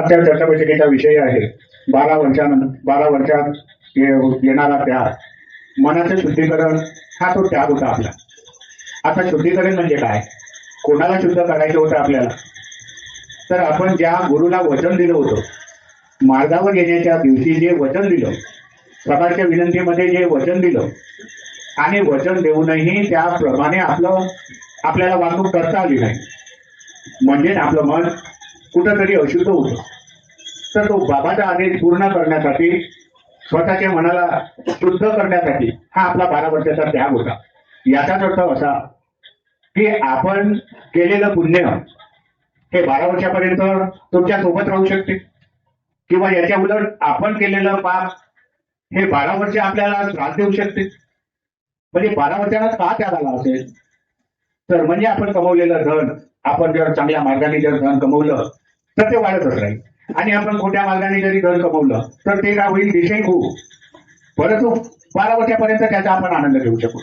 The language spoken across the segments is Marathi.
आजच्या चर्चा बैठकीचा विषय आहे. बारा वर्षानंतर बारा वर्षात येणारा त्याग. मनाचं शुद्धीकरण हा तो त्याग होता आपला. आता शुद्धीकरण म्हणजे काय? कोणाला शुद्ध करायचं होतं आपल्याला? तर आपण ज्या गुरुला वचन दिलं होतं मार्गावर येण्याच्या दिवशी जे वचन दिलं सकाळच्या विनंतीमध्ये जे वचन दिलं आणि वचन देऊनही त्याप्रमाणे आपलं आपल्याला वागणूक करता आली नाही. म्हणजे आपलं मन कुठंतरी अशुद्ध होतं तर तो बाबाचा आदेश पूर्ण करण्यासाठी स्वतःच्या मनाला शुद्ध करण्यासाठी हा आपला बारा वर्षाचा त्याग होता. याचाच अर्थ असा की आपण केलेलं पुण्य हे बारा वर्षापर्यंत तुमच्यासोबत राहू शकते. किंवा याच्या उलट आपण केलेलं पाप हे बारा वर्ष आपल्याला त्रास देऊ शकते. म्हणजे बारा वर्षाला का त्याग आला असेल? तर म्हणजे आपण कमवलेलं धन आपण जर चांगल्या मार्गाने जर धन कमवलं तर ते वाढतच राहील. आणि आपण खोट्या मार्गाने जरी धन कमवलं तर ते काय होईल? दिशे होऊ परंतु बारा वर्षापर्यंत त्याचा आपण आनंद घेऊ शकू.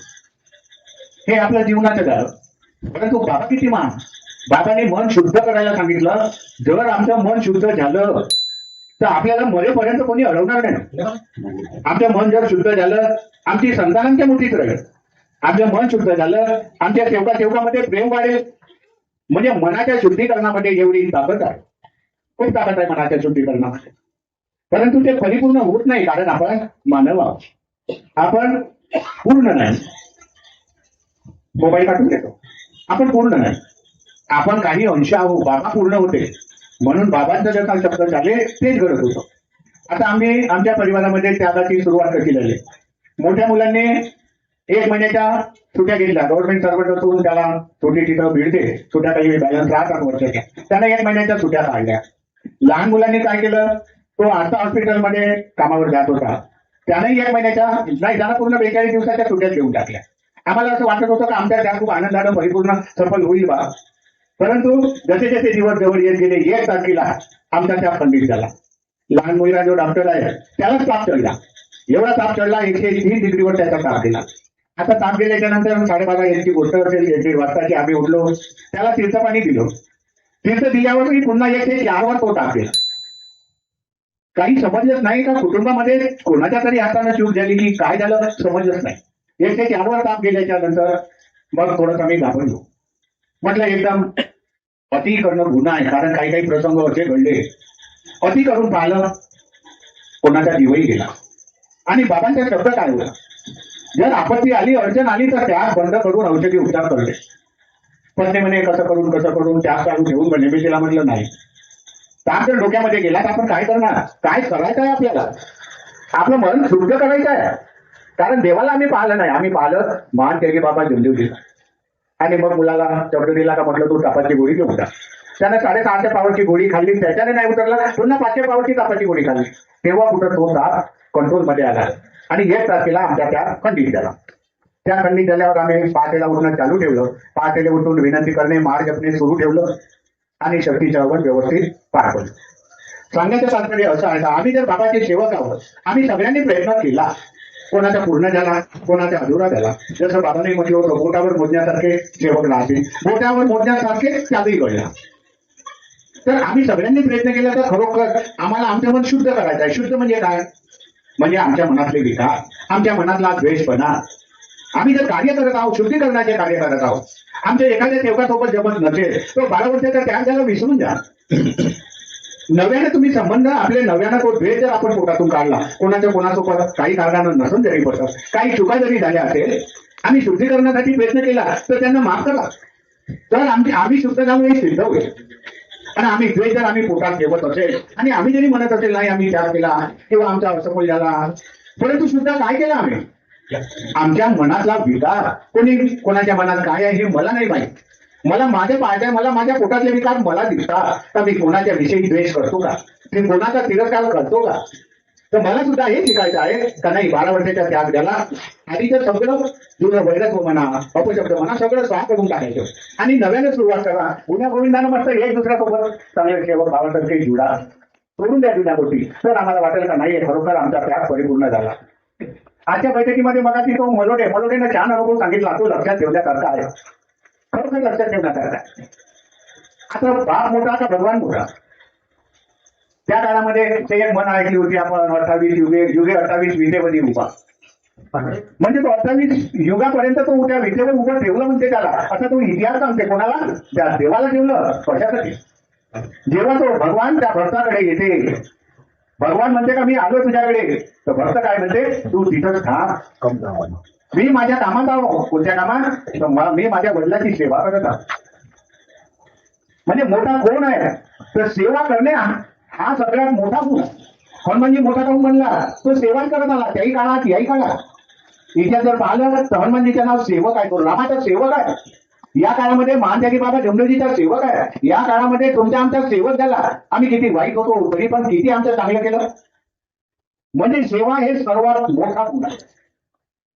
हे आपलं जीवनाचं झालं परंतु बाबा किती मान बाबाने मन शुद्ध करायला सांगितलं. जर आमचं मन शुद्ध झालं तर आपल्याला मरेपर्यंत कोणी अडवणार नाही. आमचं मन जर शुद्ध झालं आमची संतानांच्या मुठीत राहील. आमचं मन शुद्ध झालं आमच्या सेवका सेवकामध्ये प्रेम वाढेल. म्हणजे मनाच्या शुद्धीकरणामध्ये एवढी ताकद आहे. खूप ताकद आहे मनाच्या शुद्धीकरणामध्ये परंतु ते परिपूर्ण होत नाही कारण आपण मानव आहोत. आपण पूर्ण नाही. मोबाईल काढून घेतो. आपण पूर्ण नाही. आपण काही अंश आहोत. बाबा पूर्ण होते. म्हणून बाबांचं जे काल शब्द झाले तेच घडत होतं. आता आम्ही आमच्या परिवारामध्ये त्यागाची सुरुवात कशी झाली मोठ्या मुलांनी एक महिन्याच्या सुट्ट्या घेतल्या. गव्हर्नमेंट सर्वंट असून त्याला छोटी तिथं मिळते सुट्ट्या काही बॅलन्स राहतात वर्षाच्या त्यांना एक महिन्याच्या सुट्ट्या काढल्या. लहान मुलांनी काय केलं? तो आता हॉस्पिटलमध्ये कामावर जात होता. त्यानंही एक महिन्याच्या नाही त्याला पूर्ण बेचाळीस दिवसाच्या सुट्ट्यात घेऊन टाकल्या. आम्हाला असं वाटत होतं की आमच्या त्या खूप आनंदानं परिपूर्ण सफल होईल बा. परंतु जसे जसे दिवस जवळ येत गेले एक तारखेला आमचा त्या खंडित झाला. लहान मुलीला जो डॉक्टर आहे त्यालाच ताप चढला. एवढा ताप चढला एकशे तीन डिग्रीवर त्याचा ताप गेला. आता ताप गेल्याच्यानंतर साडेबारा यांची गोष्ट असेल एक दीड वाजताची आम्ही उठलो त्याला तीर्थ पाणी दिलं. तीर्थ दिल्यावरही पुन्हा एकशे यावर तो टाकेल. काही समजलंच नाही का? कुटुंबामध्ये कोणाच्या तरी हाताने चूक झाली की काय झालं? समजलंच नाही. ते चारवर ताप गेल्याच्यानंतर मग थोडंसं आम्ही घाबरलो. म्हटलं एकदम अति करणं गुन्हा आहे कारण काही काही प्रसंग असे घडले. अति करून पाहिलं कोणाचा जीवही गेला. आणि बाबांचा शब्द काय होता जर आपत्ती आली अडचण आली तर त्यात बंद करून औषधी उपचार करते. पत्नी म्हणे कसं करून कसं करून चार चालू ठेवून म्हणे मी तिला म्हटलं नाही. ताप जर डोक्यामध्ये गेला तर आपण काय करणार? काय करायचं आहे आपल्याला? आपलं मन शुद्ध करायचं आहे. कारण देवाला आम्ही पाहिलं नाही. आम्ही पाहिलं महान तेगी बाबा देवदेव दिला आणि मग मुलाला शब्द दिला का म्हटलं तू तपाची गोळी घेऊन जा. त्यानं साडेसहाशे पावरची गोळी खाल्ली त्याच्याने नाही उतरला. पुन्हा पाचशे पावरची तापाची गोळी खाल्ली. तेव्हा कुठं तो ताप कंट्रोलमध्ये आला. आणि एक तारखेला आमच्या त्या खंडित झाला. त्या खंडित झाल्यावर आम्ही पहाटेला उठणं चालू ठेवलं. पहाटेला उठून विनंती करणे मार जपणे सुरू ठेवलं आणि शक्ती चळवळ व्यवस्थित पार पडलं. सांगण्याचं तात्पर्य असं आहे आम्ही जर बाबाचे सेवक आहोत आम्ही सगळ्यांनी प्रयत्न केला. कोणाचा पूर्ण झाला कोणाचा अधुरा झाला. जसं बाबाने म्हटलं होतं बोटावर मोजण्यासारखे सेवक राहतील. बोटावर मोजण्यासारखे त्यातही घडला तर आम्ही सगळ्यांनी प्रयत्न केला तर खरोखर आम्हाला आमचं मन शुद्ध करायचं आहे. शुद्ध म्हणजे काय? म्हणजे आमच्या मनातले विकार आमच्या मनातला द्वेषपणा. आम्ही जर कार्य करत आहोत शुद्धीकरणाचे कार्य करत आहोत आमच्या एखाद्या देवकासोबत जमत नसेल तर बारा वर्ष तर त्या त्याला विसरून द्या नव्याने तुम्ही संबंध आपले नव्यानं तो द्वेष जर आपण पोटातून काढला कोणाच्या कोणासोबत काही कारणानं नसून जरी पडत काही चुका जरी झाल्या असेल आम्ही शुद्धीकरणासाठी प्रयत्न केला तर त्यांना माफ करा. तर आमची आम्ही शुद्ध जाऊन हे सिद्ध होईल. आणि आम्ही द्वेष जर आम्ही पोटात ठेवत असेल आणि आम्ही जरी म्हणत असेल नाही आम्ही त्याग केला किंवा आमचा असफल झाला. परंतु शुद्ध काय केलं आम्ही? आमच्या मनातला विकार कोणी कोणाच्या मनात काय आहे हे मला नाही माहीत. मला माझ्या पाहत्या मला माझ्या पोटातले विकार मला दिसतात. तर मी कोणाच्या विषयी द्वेष करतो का? मी कोणाचा तिरस्कार करतो का? तर मला सुद्धा हे शिकायचं आहे. का नाही? बारा वर्षाच्या त्याग झाला. आधी तर सगळं जुनं वैरत्व म्हणा अपशब्द म्हणा सगळं स्वाह करून टाकायचं. आणि नव्याने सुरुवात करा. गुन्ह्या गोविंदानं मस्त एक दुसऱ्यासोबत चांगले सेवक भावासारखे जुडा. सोडून द्या जुन्या गोष्टी. तर आम्हाला वाटेल का? नाही खरोखर आमचा त्याग परिपूर्ण झाला. आजच्या बैठकीमध्ये मला की तो मलोडे मलोडेनं छान अनुभव सांगितला. तो लक्षात ठेवण्यासारखा आहे. खरोखर लक्षात ठेवण्यासारखा आता बाप मोठा का भगवान मोठा? त्या काळामध्ये ते एक म्हण ऐकली होती आपण अठ्ठावीस युगे युगे अठ्ठावीस विजेमध्ये उभा. म्हणजे तो अठ्ठावीस युगापर्यंत तो त्या विधेवर उभं ठेवलं म्हणते त्याला. असा तो इतिहास सांगते. कोणाला? त्या देवाला ठेवलं. कशासाठी? जेव्हा तो भगवान त्या भक्ताकडे येते भगवान म्हणते का मी आलो तुझ्याकडे. तर भक्त काय म्हणते तू तिथंच थांब. मी माझ्या कामात आहो. कोणत्या कामात? तर मी माझ्या वडिलांची सेवा करत आहो. म्हणजे मोठा कोण आहे? तर सेवा करणे हा- सगळ्यात मोठा गुण. हनुमानजी म्हणजे मोठा काऊन म्हणला? तो सेवा करत आला त्याही काळात याही काळात. इथे जर पाहिलं तर हनुमानजीचं नाव सेवक आहे तो रामाचा सेवक आहे. या काळामध्ये महात्यागी बाबा जमलोजीचा सेवक आहे. या काळामध्ये तुमच्या आमचा सेवक झाला. आम्ही किती वाईट होतो तरी पण किती आमचं चांगलं केलं? म्हणजे सेवा हे सर्वात मोठा गुण आहे.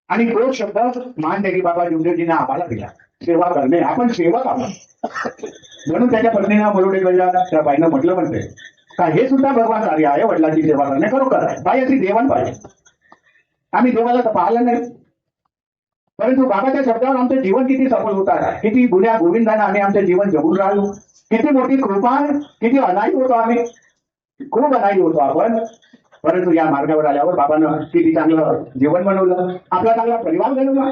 आणि तो शब्द महात्यागी बाबा जमलोजीने आम्हाला दिला. सेवा करणे आपण सेवक आहोत. म्हणून त्याच्या पत्नीनं मरुडे गल्ला त्या बाईनं म्हटलं म्हणते का हे सुद्धा भगवान कार्य आहे वडिलांची सेवा करणे खरोखर. आहे बाई अशी देवान पाहिजे आम्ही देवाला तर पाहिलं नाही. परंतु बाबाच्या शब्दावर आमचं जीवन किती सफल होत आहे किती गुन्ह्या गोविंदाने आम्ही आमचं जीवन जगून राहिलो किती मोठी कृपा किती अनाई होतो आम्ही खूप अनाई होतो आपण. परंतु या मार्गावर आल्यावर बाबानं किती चांगलं जीवन बनवलं आपला चांगला परिवार बनवला.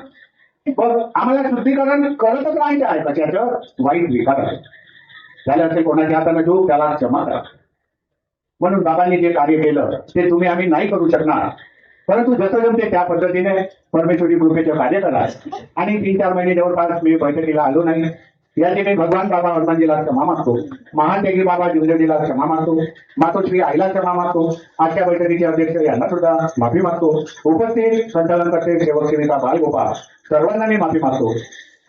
बघ आम्हाला शुद्धीकरण करतच राहायचं आहे कशाचं वाईट विकार आहे. झालं ते कोणाच्या हाताने घेऊ त्याला क्षमा करा. म्हणून बाबांनी जे कार्य केलं ते तुम्ही आम्ही नाही करू शकणार. परंतु जसं जमते त्या पद्धतीने परमेश्वरी कृपेचं कार्य करा आणि तीन चार महिने जवळपास मी बैठकीला आलो नाही या ठिकाणी भगवान बाबा हनुमानजीला क्षमा मागतो महान बाबा जिंदजीला क्षमा मागतो मातोश्री आईला क्षमा मागतो आजच्या बैठकीचे अध्यक्ष यांना सुद्धा माफी मागतो उपस्थित संचालन करते सेवक सेविका बालगोपाळ सर्वांना मी माफी मागतो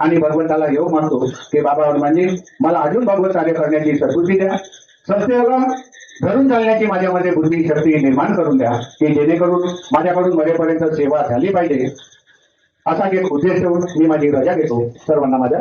आणि भगवंताला येऊ मागतो की बाबा हनुमानजी मला अजून भगवत कार्य करण्याची सद्बुद्धी द्या. सत्ययोगा धरून जाण्याची माझ्यामध्ये बुद्धी शक्ती निर्माण करून द्या की जेणेकरून माझ्याकडून मध्येपर्यंत सेवा झाली पाहिजे. असा एक उद्देश ठेवून मी माझी रजा घेतो. सर्वांना माझ्या